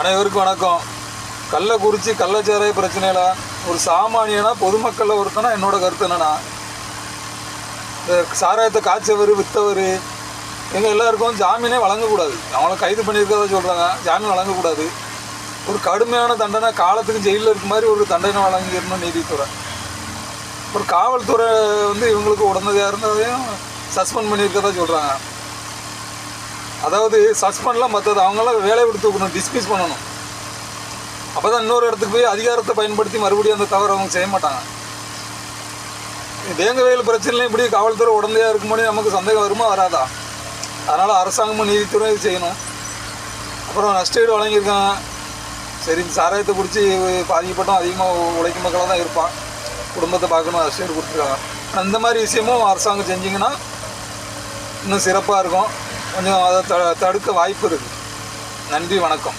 அனைவருக்கும் வணக்கம். கள்ளக்குறிச்சி கள்ளச்சாராய பிரச்சனையில் ஒரு சாமானியனா பொதுமக்களில் ஒருத்தனா என்னோட கருத்து என்னன்னா இந்த சாராயத்தை காய்ச்சவர் விற்றவர் எங்கள் எல்லாருக்கும் ஜாமீனே வழங்கக்கூடாது. அவங்கள கைது பண்ணியிருக்கதா சொல்கிறாங்க ஜாமீன் வழங்கக்கூடாது. ஒரு கடுமையான தண்டனை காலத்துக்கு ஜெயிலில் இருக்க மாதிரி ஒரு தண்டனை வழங்கிடணும் நீதித்துறை. ஒரு காவல்துறை வந்து இவங்களுக்கு உடனடியாக இருந்ததையும் சஸ்பெண்ட் பண்ணியிருக்கதா சொல்கிறாங்க அதாவது சஸ்பெண்ட்லாம் மற்றது அவங்களாம் வேலையை விட்டு தூக்கணும் டிஸ்மிஸ் பண்ணணும். அப்போ தான் இன்னொரு இடத்துக்கு போய் அதிகாரத்தை பயன்படுத்தி மறுபடியும் அந்த தவறு அவங்க செய்ய மாட்டாங்க. தேங்க வயல் பிரச்சனையும் இப்படி காவல்துறை உடந்தையாக இருக்கும்போது நமக்கு சந்தேகம் வருமா வராதா? அதனால் அரசாங்கமும் நீதித்துறை இது செய்யணும். அப்புறம் நஷ்டஈடு வழங்கியிருக்காங்க. சரி சாராயத்தை பிடிச்சி பாதிக்கப்பட்டோம் அதிகமாக உழைக்கும் மக்களாக தான் இருப்பான் குடும்பத்தை பார்க்கணும் நஷ்டஈடு கொடுத்துருக்காங்க. அந்த மாதிரி விஷயமும் அரசாங்கம் செஞ்சிங்கன்னா இன்னும் சிறப்பாக இருக்கும். கொஞ்சம் அதை த தடுக்க வாய்ப்பு இருக்குது நன்றி வணக்கம்.